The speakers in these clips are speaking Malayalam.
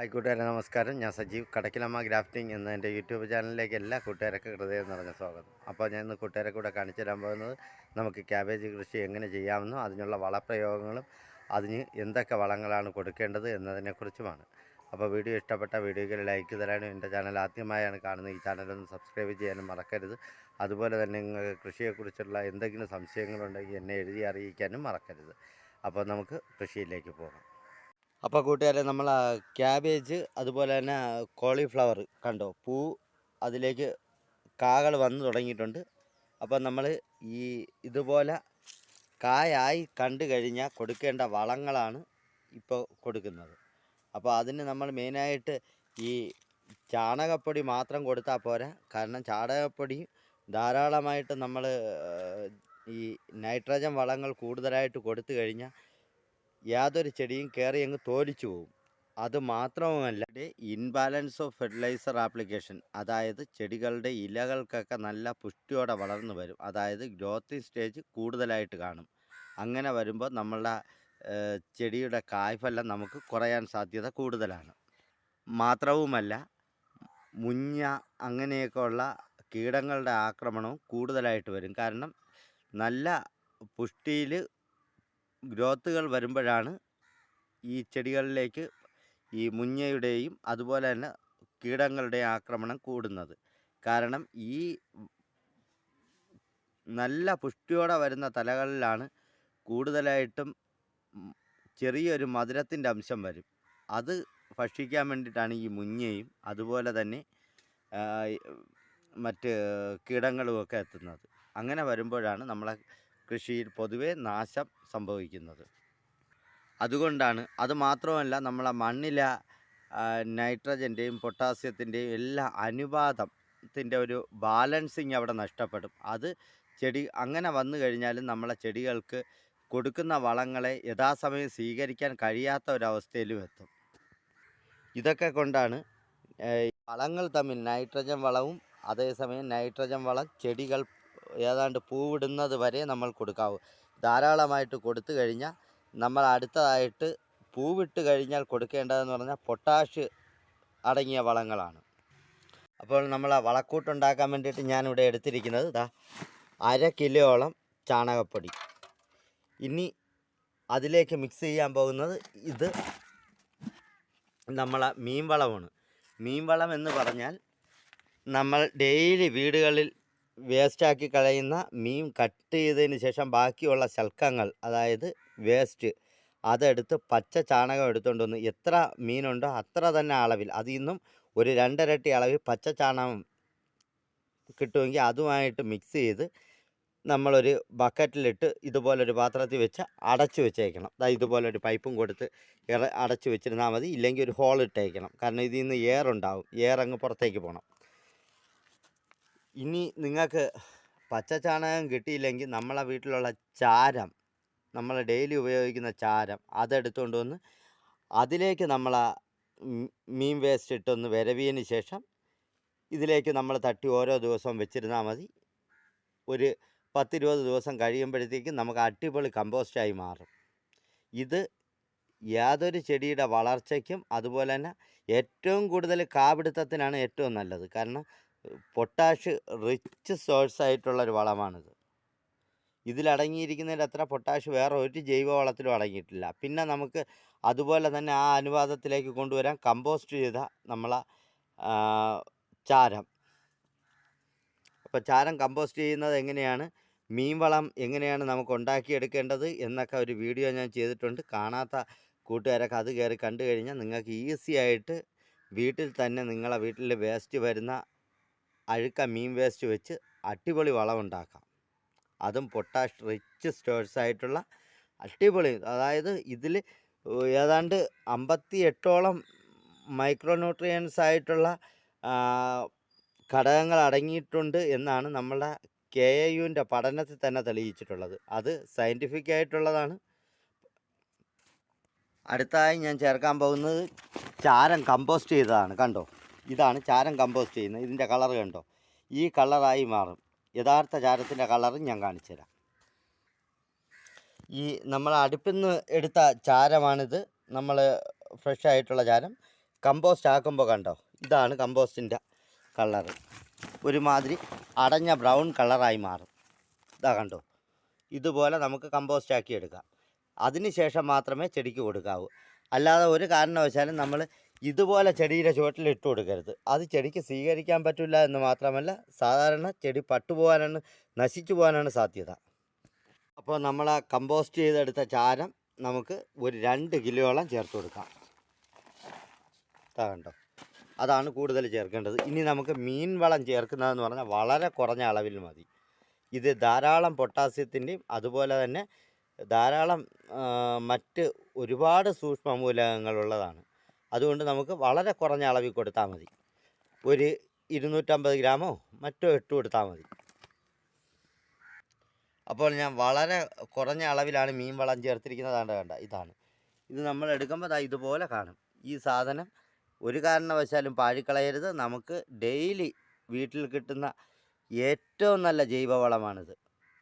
ഹായ് കൂട്ടുകാരെ നമസ്കാരം. ഞാൻ സജീവ്. കടക്കിലമ്മ ഗ്രാഫ്റ്റിംഗ് എന്ന എന്റെ യൂട്യൂബ് ചാനലിലേക്ക് എല്ലാ കൂട്ടുകാരൊക്കെ ഹൃദയം നിറഞ്ഞ സ്വാഗതം. അപ്പോൾ ഞാൻ ഇന്ന് കൂട്ടുകാരെ കൂടെ കാണിച്ചു തരാൻ പോകുന്നത് നമുക്ക് ക്യാബേജ് കൃഷി എങ്ങനെ ചെയ്യാമെന്നും അതിനുള്ള വളപ്രയോഗങ്ങളും അതിന് എന്തൊക്കെ വളങ്ങളാണ് കൊടുക്കേണ്ടത് എന്നതിനെക്കുറിച്ചുമാണ്. അപ്പോൾ വീഡിയോ ഇഷ്ടപ്പെട്ട വീഡിയോയ്ക്ക് ലൈക്ക് തരാനും എന്റെ ചാനൽ ആദ്യമായാണ് കാണുന്നത് ഈ ചാനലൊന്ന് സബ്സ്ക്രൈബ് ചെയ്യാനും മറക്കരുത്. അതുപോലെ തന്നെ നിങ്ങൾക്ക് കൃഷിയെക്കുറിച്ചുള്ള എന്തെങ്കിലും സംശയങ്ങളുണ്ടെങ്കിൽ എന്നെ എഴുതി അറിയിക്കാനും മറക്കരുത്. അപ്പോൾ നമുക്ക് കൃഷിയിലേക്ക് പോകാം. അപ്പോൾ കൂട്ടുകാരെ നമ്മൾ ക്യാബേജ് അതുപോലെ തന്നെ കോളിഫ്ലവർ കണ്ടോ? പൂ അതിലേക്ക് കാകൾ വന്നു തുടങ്ങിയിട്ടുണ്ട്. അപ്പോൾ നമ്മൾ ഈ ഇതുപോലെ കായായി കണ്ടു കഴിഞ്ഞാൽ കൊടുക്കേണ്ട വളങ്ങളാണ് ഇപ്പോൾ കൊടുക്കുന്നത്. അപ്പോൾ അതിന് നമ്മൾ മെയിനായിട്ട് ഈ ചാണകപ്പൊടി മാത്രം കൊടുത്താൽ പോരാ. കാരണം ചാണകപ്പൊടി ധാരാളമായിട്ട് നമ്മൾ ഈ നൈട്രജൻ വളങ്ങൾ കൂടുതലായിട്ട് കൊടുത്തു കഴിഞ്ഞാൽ യാതൊരു ചെടിയും കയറി അങ്ങ് തോലിച്ചു പോകും അത് മാത്രവുമല്ല ഇൻബാലൻസ് ഓഫ് ഫെർട്ടിലൈസർ ആപ്ലിക്കേഷൻ അതായത് ചെടികളുടെ ഇലകൾക്കൊക്കെ നല്ല പുഷ്ടിയോടെ വളർന്നു വരും. അതായത് ഗ്രോത്തിങ് സ്റ്റേജ് കൂടുതലായിട്ട് കാണും. അങ്ങനെ വരുമ്പോൾ നമ്മളുടെ ചെടിയുടെ കായ്ഫലം നമുക്ക് കുറയാൻ സാധ്യത കൂടുതലാണ്. മാത്രവുമല്ല മുഞ്ഞ അങ്ങനെയൊക്കെയുള്ള കീടങ്ങളുടെ ആക്രമണവും കൂടുതലായിട്ട് വരും. കാരണം നല്ല പുഷ്ടിയിൽ ഗ്രോത്തുകൾ വരുമ്പോഴാണ് ഈ ചെടികളിലേക്ക് ഈ മുഞ്ഞയുടെയും അതുപോലെ തന്നെ കീടങ്ങളുടെയും ആക്രമണം കൂടുന്നത്. കാരണം ഈ നല്ല പുഷ്ടിയോടെ വരുന്ന തലകളിലാണ് കൂടുതലായിട്ടും ചെറിയൊരു മധുരത്തിന്റെ അംശം വരും. അത് ഭക്ഷിക്കാൻ വേണ്ടിയിട്ടാണ് ഈ മുഞ്ഞയും അതുപോലെ തന്നെ മറ്റ് കീടങ്ങളുമൊക്കെ എത്തുന്നത്. അങ്ങനെ വരുമ്പോഴാണ് നമ്മളെ കൃഷിയിൽ പൊതുവെ നാശം സംഭവിക്കുന്നത്. അതുകൊണ്ടാണ് അത് മാത്രമല്ല നമ്മളെ മണ്ണിലെ നൈട്രജന്റെയും പൊട്ടാസ്യത്തിന്റെയും എല്ലാ അനുപാതത്തിന്റെ ഒരു ബാലൻസിങ് അവിടെ നഷ്ടപ്പെടും. അത് ചെടി അങ്ങനെ വന്നു കഴിഞ്ഞാലും നമ്മളെ ചെടികൾക്ക് കൊടുക്കുന്ന വളങ്ങളെ യഥാസമയം സ്വീകരിക്കാൻ കഴിയാത്ത ഒരവസ്ഥയിലും എത്തും. ഇതൊക്കെ കൊണ്ടാണ് വളങ്ങൾ തമ്മിൽ നൈട്രജൻ വളവും അതേസമയം നൈട്രജൻ വളം ചെടികൾ ഏതാണ്ട് പൂവിടുന്നത് വരെ നമ്മൾ കൊടുക്കാവൂ. ധാരാളമായിട്ട് കൊടുത്തു കഴിഞ്ഞാൽ നമ്മൾ അടുത്തതായിട്ട് പൂവിട്ട് കഴിഞ്ഞാൽ കൊടുക്കേണ്ടതെന്ന് പറഞ്ഞാൽ പൊട്ടാഷ് അടങ്ങിയ വളങ്ങളാണ്. അപ്പോൾ നമ്മൾ ആ വളക്കൂട്ടുണ്ടാക്കാൻ വേണ്ടിയിട്ട് ഞാനിവിടെ എടുത്തിരിക്കുന്നത് ഇതാ അര കിലോയോളം ചാണകപ്പൊടി. ഇനി അതിലേക്ക് മിക്സ് ചെയ്യാൻ പോകുന്നത് ഇത് നമ്മളെ മീൻ വളമാണ് മീൻ വളം എന്ന് പറഞ്ഞാൽ നമ്മൾ ഡെയിലി വീടുകളിൽ വേസ്റ്റാക്കി കളയുന്ന മീൻ കട്ട് ചെയ്തതിന് ശേഷം ബാക്കിയുള്ള ശൽക്കങ്ങൾ അതായത് വേസ്റ്റ് അതെടുത്ത് പച്ച ചാണകം എടുത്തുകൊണ്ട് വന്ന് എത്ര മീനുണ്ടോ അത്ര തന്നെ അളവിൽ. അതിൽ നിന്നും ഒരു രണ്ടരട്ടി അളവിൽ പച്ച ചാണകം കിട്ടുമെങ്കിൽ അതുമായിട്ട് മിക്സ് ചെയ്ത് നമ്മളൊരു ബക്കറ്റിലിട്ട് ഇതുപോലൊരു പാത്രത്തിൽ വെച്ച് അടച്ചു വെച്ചേക്കണം. അതായത് ഇതുപോലൊരു പൈപ്പും കൊടുത്ത് അടച്ചു വെച്ചിരുന്നാൽ മതി. ഇല്ലെങ്കിൽ ഒരു ഹോൾ ഇട്ടേക്കണം. കാരണം ഇതിൽ നിന്ന് എയർ ഉണ്ടാവും. എയർ അങ്ങ് പുറത്തേക്ക് പോകണം ഇനി നിങ്ങൾക്ക് പച്ച ചാണകം കിട്ടിയില്ലെങ്കിൽ നമ്മളെ വീട്ടിലുള്ള ചാരം നമ്മൾ ഡെയിലി ഉപയോഗിക്കുന്ന ചാരം അതെടുത്തുകൊണ്ട് വന്ന് അതിലേക്ക് നമ്മൾ മീൻ വേസ്റ്റ് ഇട്ടൊന്ന് വിരവിയതിന് ശേഷം ഇതിലേക്ക് നമ്മൾ തട്ടി ഓരോ ദിവസവും വെച്ചിരുന്നാൽ മതി. ഒരു പത്തിരുപത് ദിവസം കഴിയുമ്പോഴത്തേക്കും നമുക്ക് അടിപൊളി കമ്പോസ്റ്റായി മാറും. ഇത് യാതൊരു ചെടിയുടെ വളർച്ചയ്ക്കും അതുപോലെ തന്നെ ഏറ്റവും കൂടുതൽ കാപിടുത്തത്തിനാണ് ഏറ്റവും നല്ലത്. കാരണം പൊട്ടാഷ് റിച്ച് സോഴ്സ് ആയിട്ടുള്ള ഒരു വളമാണിത്. ഇതിലടങ്ങിയിരിക്കുന്നതിന്റെ അത്ര പൊട്ടാഷ് വേറെ ഒരു ജൈവവളത്തിലും അടങ്ങിയിട്ടില്ല. പിന്നെ നമുക്ക് അതുപോലെ തന്നെ ആ അനുപാതത്തിലേക്ക് കൊണ്ടുവരാൻ കമ്പോസ്റ്റ് ചെയ്ത നമ്മളെ ചാരം. അപ്പോൾ ചാരം കമ്പോസ്റ്റ് ചെയ്യുന്നത് എങ്ങനെയാണ്? മീൻ വളം എങ്ങനെയാണ് നമുക്ക് ഉണ്ടാക്കിയെടുക്കേണ്ടത് എന്നൊക്കെ ഒരു വീഡിയോ ഞാൻ ചെയ്തിട്ടുണ്ട്. കാണാത്ത കൂട്ടുകാരൊക്കെ അത് കയറി കണ്ടു കഴിഞ്ഞാൽ നിങ്ങൾക്ക് ഈസി ആയിട്ട് വീട്ടിൽ തന്നെ നിങ്ങളെ വീട്ടിൽ വേസ്റ്റ് വരുന്ന അഴുക്ക മീൻ വേസ്റ്റ് വെച്ച് അടിപൊളി വളമുണ്ടാക്കാം അതും പൊട്ടാഷ് റിച്ച് സ്റ്റോഴ്സ് ആയിട്ടുള്ള അടിപൊളി അതായത് ഇതിൽ ഏതാണ്ട് അമ്പത്തി എട്ടോളം മൈക്രോന്യൂട്രിയൻസ് ആയിട്ടുള്ള ഘടകങ്ങൾ അടങ്ങിയിട്ടുണ്ട് എന്നാണ് നമ്മളുടെ കെ എ യുവിന്റെ പഠനത്തിൽ തന്നെ തെളിയിച്ചിട്ടുള്ളത്. അത് സയന്റിഫിക് ആയിട്ടുള്ളതാണ്. അടുത്തതായി ഞാൻ ചേർക്കാൻ പോകുന്നത് ചാരം കമ്പോസ്റ്റ് ചെയ്തതാണ്. കണ്ടോ? ഇതാണ് ചാരം കമ്പോസ്റ്റ് ചെയ്യുന്നത്. ഇതിന്റെ കളർ കണ്ടോ? ഈ കളറായി മാറും. യഥാർത്ഥ ചാരത്തിന്റെ കളറും ഞാൻ കാണിച്ചു തരാം. ഈ നമ്മൾ അടുപ്പിൽ നിന്ന് എടുത്ത ചാരമാണിത്. നമ്മൾ ഫ്രഷ് ആയിട്ടുള്ള ചാരം കമ്പോസ്റ്റ് ആക്കുമ്പോൾ കണ്ടോ? ഇതാണ് കമ്പോസ്റ്റിന്റെ കളറ് ഒരുമാതിരി അടഞ്ഞ ബ്രൗൺ കളറായി മാറും. ഇതാ കണ്ടോ? ഇതുപോലെ നമുക്ക് കമ്പോസ്റ്റ് ആക്കി എടുക്കാം. അതിന് ശേഷം മാത്രമേ ചെടിക്ക് കൊടുക്കാവൂ. അല്ലാതെ ഒരു കാരണവശാലും നമ്മൾ ഇതുപോലെ ചെടിയുടെ ചുവട്ടിൽ ഇട്ട് കൊടുക്കരുത്. അത് ചെടിക്ക് സ്വീകരിക്കാൻ പറ്റില്ല എന്ന് മാത്രമല്ല സാധാരണ ചെടി പട്ടുപോകാനാണ് നശിച്ചു പോകാനാണ് സാധ്യത. അപ്പോൾ നമ്മൾ ആ കമ്പോസ്റ്റ് ചെയ്തെടുത്ത ചാരം നമുക്ക് ഒരു രണ്ട് കിലോയോളം ചേർത്ത് കൊടുക്കാം. കണ്ടോ? അതാണ് കൂടുതൽ ചേർക്കേണ്ടത്. ഇനി നമുക്ക് മീൻ വളം ചേർക്കുന്നതെന്ന് പറഞ്ഞാൽ വളരെ കുറഞ്ഞ അളവിൽ മതി. ഇത് ധാരാളം പൊട്ടാസ്യത്തിന്റെയും അതുപോലെ തന്നെ ധാരാളം മറ്റ് ഒരുപാട് സൂക്ഷ്മ മൂലകങ്ങളുള്ളതാണ് അതുകൊണ്ട് നമുക്ക് വളരെ കുറഞ്ഞ അളവിൽ കൊടുത്താൽ മതി. ഒരു ഇരുന്നൂറ്റമ്പത് ഗ്രാമോ മറ്റോ ഇട്ട് കൊടുത്താൽ മതി. അപ്പോൾ ഞാൻ വളരെ കുറഞ്ഞ അളവിലാണ് മീൻ വളം ചേർത്തിരിക്കുന്നതാണ് കണ്ട ഇതാണ്. ഇത് നമ്മൾ എടുക്കുമ്പോൾ ഇതുപോലെ കാണും. ഈ സാധനം ഒരു കാരണവശാലും പാഴിക്കളയരുത്. നമുക്ക് ഡെയിലി വീട്ടിൽ കിട്ടുന്ന ഏറ്റവും നല്ല ജൈവവളമാണിത്.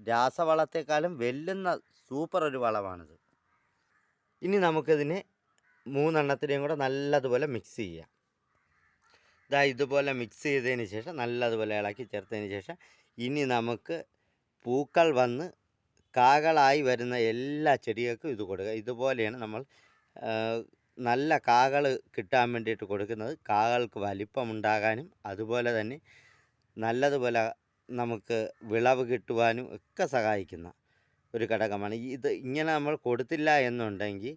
രാസവളത്തെക്കാളും വെല്ലുന്ന സൂപ്പർ ഒരു വളമാണിത്. ഇനി നമുക്കിതിനെ മൂന്നെണ്ണത്തിനെയും കൂടെ നല്ലതുപോലെ മിക്സ് ചെയ്യുക ഇതാ ഇതുപോലെ മിക്സ് ചെയ്തതിന് ശേഷം നല്ലതുപോലെ ഇളക്കി ചേർത്തതിന് ശേഷം ഇനി നമുക്ക് പൂക്കൾ വന്ന് കാകളായി വരുന്ന എല്ലാ ചെടികൾക്കും ഇത് കൊടുക്കുക ഇതുപോലെയാണ് നമ്മൾ നല്ല കാകൾ കിട്ടാൻ വേണ്ടിയിട്ട് കൊടുക്കുന്നത്. കാകൾക്ക് വലിപ്പമുണ്ടാകാനും അതുപോലെ തന്നെ നല്ലതുപോലെ നമുക്ക് വിളവ് കിട്ടുവാനും ഒക്കെ സഹായിക്കുന്ന ഒരു ഘടകമാണ്. ഇത് ഇങ്ങനെ നമ്മൾ കൊടുത്തില്ല എന്നുണ്ടെങ്കിൽ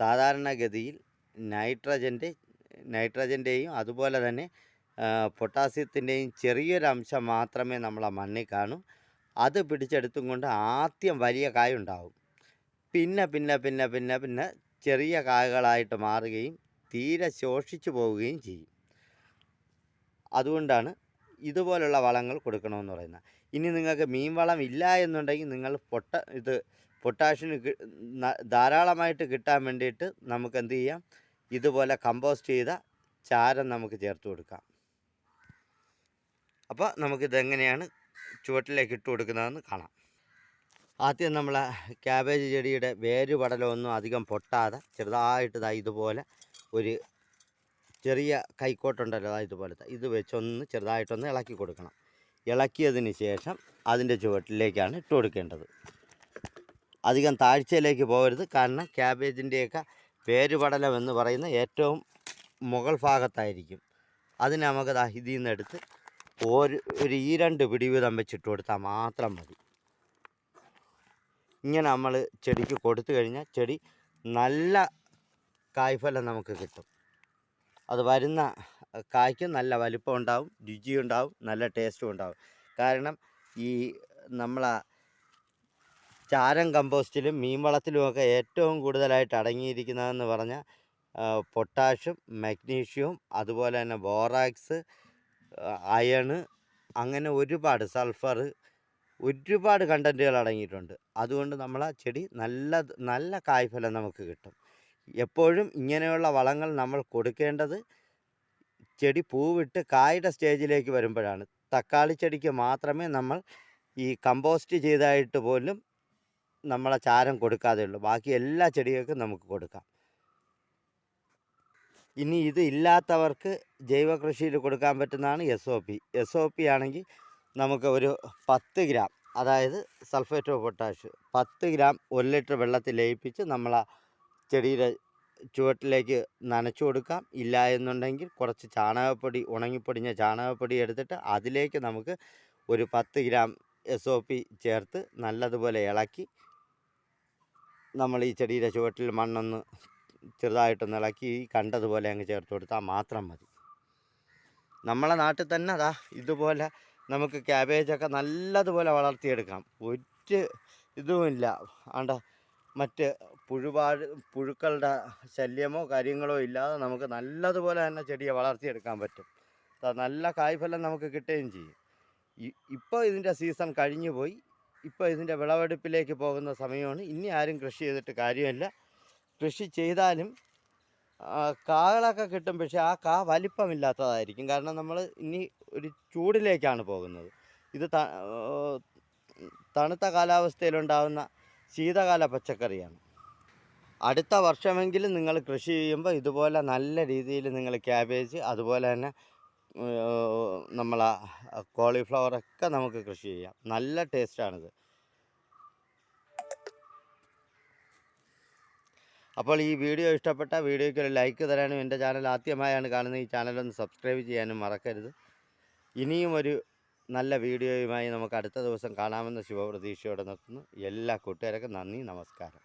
സാധാരണഗതിയിൽ നൈട്രജന്റെ നൈട്രജന്റെയും അതുപോലെ തന്നെ പൊട്ടാസ്യത്തിന്റെയും ചെറിയൊരംശം മാത്രമേ നമ്മളെ മണ്ണിൽ കാണൂ. അത് പിടിച്ചെടുത്തും കൊണ്ട് ആദ്യം വലിയ കായ ഉണ്ടാവും. പിന്നെ പിന്നെ പിന്നെ പിന്നെ പിന്നെ ചെറിയ കായകളായിട്ട് മാറുകയും തീരെ ശോഷിച്ചു പോവുകയും ചെയ്യും. അതുകൊണ്ടാണ് ഇതുപോലുള്ള വളങ്ങൾ കൊടുക്കണമെന്ന് പറയുന്നത്. ഇനി നിങ്ങൾക്ക് മീൻ വളം ഇല്ല എന്നുണ്ടെങ്കിൽ നിങ്ങൾ പൊട്ട ഇത് പൊട്ടാഷിന് കി- ന- ധാരാളമായിട്ട് കിട്ടാൻ വേണ്ടിയിട്ട് നമുക്ക് എന്ത് ചെയ്യാം? ഇതുപോലെ കമ്പോസ്റ്റ് ചെയ്ത ചാരം നമുക്ക് ചേർത്ത് കൊടുക്കാം. അപ്പോൾ നമുക്കിതെങ്ങനെയാണ് ചുവട്ടിലേക്ക് ഇട്ട് കൊടുക്കുന്നതെന്ന് കാണാം. ആദ്യം നമ്മൾ ക്യാബേജ് ചെടിയുടെ വേര് പടലമൊന്നും അധികം പൊട്ടാതെ ചെറുതായിട്ട് ഇതാ ഇതുപോലെ ഒരു ചെറിയ കൈക്കോട്ടുണ്ടല്ലോ ദാ ഇതുപോലത്തെ. ഇത് വെച്ചൊന്ന് ചെറുതായിട്ടൊന്ന് ഇളക്കി കൊടുക്കണം. ഇളക്കിയതിന് ശേഷം അതിന്റെ ചുവട്ടിലേക്കാണ് ഇട്ട് കൊടുക്കേണ്ടത്. അധികം താഴ്ചയിലേക്ക് പോകരുത്. കാരണം ക്യാബേജിന്റെയൊക്കെ പേരുപടലം എന്ന് പറയുന്ന ഏറ്റവും മുകൾ ഭാഗത്തായിരിക്കും. അതിന് നമുക്ക് ഇതിൽ നിന്ന് എടുത്ത് ഒരു ഒരു ഈ രണ്ട് പിടി വീതം വെച്ചിട്ട് കൊടുത്താൽ മാത്രം മതി. ഇങ്ങനെ നമ്മൾ ചെടിക്ക് കൊടുത്തു കഴിഞ്ഞാൽ ചെടി നല്ല കായ്ഫലം നമുക്ക് കിട്ടും. അത് വരുന്ന കായ്ക്ക് നല്ല വലിപ്പം ഉണ്ടാവും രുചിയുണ്ടാവും നല്ല ടേസ്റ്റും ഉണ്ടാവും. കാരണം ഈ നമ്മളെ ചാരം കമ്പോസ്റ്റിലും മീൻ വളത്തിലുമൊക്കെ ഏറ്റവും കൂടുതലായിട്ട് അടങ്ങിയിരിക്കുന്നതെന്ന് പറഞ്ഞാൽ പൊട്ടാഷും മഗ്നീഷ്യവും അതുപോലെ തന്നെ ബോറാക്സ് അയണ് അങ്ങനെ ഒരുപാട് സൾഫർ ഒരുപാട് കണ്ടന്റുകൾ അടങ്ങിയിട്ടുണ്ട്. അതുകൊണ്ട് നമ്മൾ ആ ചെടി നല്ല നല്ല കായ്ഫലം നമുക്ക് കിട്ടും. എപ്പോഴും ഇങ്ങനെയുള്ള വളങ്ങൾ നമ്മൾ കൊടുക്കേണ്ടത് ചെടി പൂവിട്ട് കായുടെ സ്റ്റേജിലേക്ക് വരുമ്പോഴാണ്. തക്കാളി ചെടിക്ക് മാത്രമേ നമ്മൾ ഈ കമ്പോസ്റ്റ് ചെയ്തായിട്ട് പോലും നമ്മളെ ചാരം കൊടുക്കാതെ ഉള്ളൂ. ബാക്കി എല്ലാ ചെടികൾക്കും നമുക്ക് കൊടുക്കാം. ഇനി ഇത് ഇല്ലാത്തവർക്ക് ജൈവ കൃഷിയിൽ കൊടുക്കാൻ പറ്റുന്നതാണ് S O P S O P ആണെങ്കിൽ നമുക്ക് ഒരു പത്ത് ഗ്രാം അതായത് സൾഫേറ്റ് ഓഫ് പൊട്ടാഷ് പത്ത് ഗ്രാം ഒരു ലിറ്റർ വെള്ളത്തിൽ ലയിപ്പിച്ച് നമ്മളെ ചെടിയുടെ ചുവട്ടിലേക്ക് നനച്ചു കൊടുക്കാം. ഇല്ല എന്നുണ്ടെങ്കിൽ കുറച്ച് ചാണകപ്പൊടി ഉണങ്ങിപ്പൊടിഞ്ഞ ചാണകപ്പൊടി എടുത്തിട്ട് അതിലേക്ക് നമുക്ക് ഒരു പത്ത് ഗ്രാം എസ് ഒ പി ചേർത്ത് നല്ലതുപോലെ ഇളക്കി നമ്മൾ ഈ ചെടിയുടെ ചുവട്ടിൽ മണ്ണൊന്ന് ചെറുതായിട്ടൊന്ന് ഇളക്കി കണ്ടതുപോലെ അങ്ങ് ചേർത്ത് കൊടുത്താൽ മാത്രം മതി. നമ്മളെ നാട്ടിൽ തന്നെ അതാ ഇതുപോലെ നമുക്ക് ക്യാബേജൊക്കെ നല്ലതുപോലെ വളർത്തിയെടുക്കാം. ഒരു ഇതുമില്ല ആണ്ട മറ്റ് പുഴുപാട് പുഴുക്കളുടെ ശല്യമോ കാര്യങ്ങളോ ഇല്ലാതെ നമുക്ക് നല്ലതുപോലെ തന്നെ ചെടിയെ വളർത്തിയെടുക്കാൻ പറ്റും. നല്ല കായ്ഫലം നമുക്ക് കിട്ടുകയും ചെയ്യും. ഇപ്പോൾ ഇതിന്റെ സീസൺ കഴിഞ്ഞു പോയി ഇപ്പോൾ ഇതിന്റെ വിളവെടുപ്പിലേക്ക് പോകുന്ന സമയമാണ്. ഇനി ആരും കൃഷി ചെയ്തിട്ട് കാര്യമില്ല. കൃഷി ചെയ്താലും കാകളൊക്കെ കിട്ടും. പക്ഷേ ആ കാ വലിപ്പമില്ലാത്തതായിരിക്കും. കാരണം നമ്മൾ ഇനി ഒരു ചൂടിലേക്കാണ് പോകുന്നത്. ഇത് തണുത്ത കാലാവസ്ഥയിലുണ്ടാകുന്ന ശീതകാല പച്ചക്കറിയാണ്. അടുത്ത വർഷമെങ്കിലും നിങ്ങൾ കൃഷി ചെയ്യുമ്പോൾ ഇതുപോലെ നല്ല രീതിയിൽ നിങ്ങൾ ക്യാബേജ് അതുപോലെ തന്നെ നമ്മളെ കോളിഫ്ലവറൊക്കെ നമുക്ക് കൃഷി ചെയ്യാം. നല്ല ടേസ്റ്റാണിത്. അപ്പോൾ ഈ വീഡിയോ ഇഷ്ടപ്പെട്ട വീഡിയോയ്ക്ക് ഒരു ലൈക്ക് തരാനും എന്റെ ചാനൽ ആദ്യമായാണ് കാണുന്നത്. ഈ ചാനലൊന്ന് സബ്സ്ക്രൈബ് ചെയ്യാനും മറക്കരുത്. ഇനിയും ഒരു നല്ല വീഡിയോയുമായി നമുക്ക് അടുത്ത ദിവസം കാണാമെന്ന ശുഭപ്രതീക്ഷയോടെ നിർത്തുന്നു. എല്ലാ കൂട്ടുകാർക്കും നന്ദി നമസ്കാരം.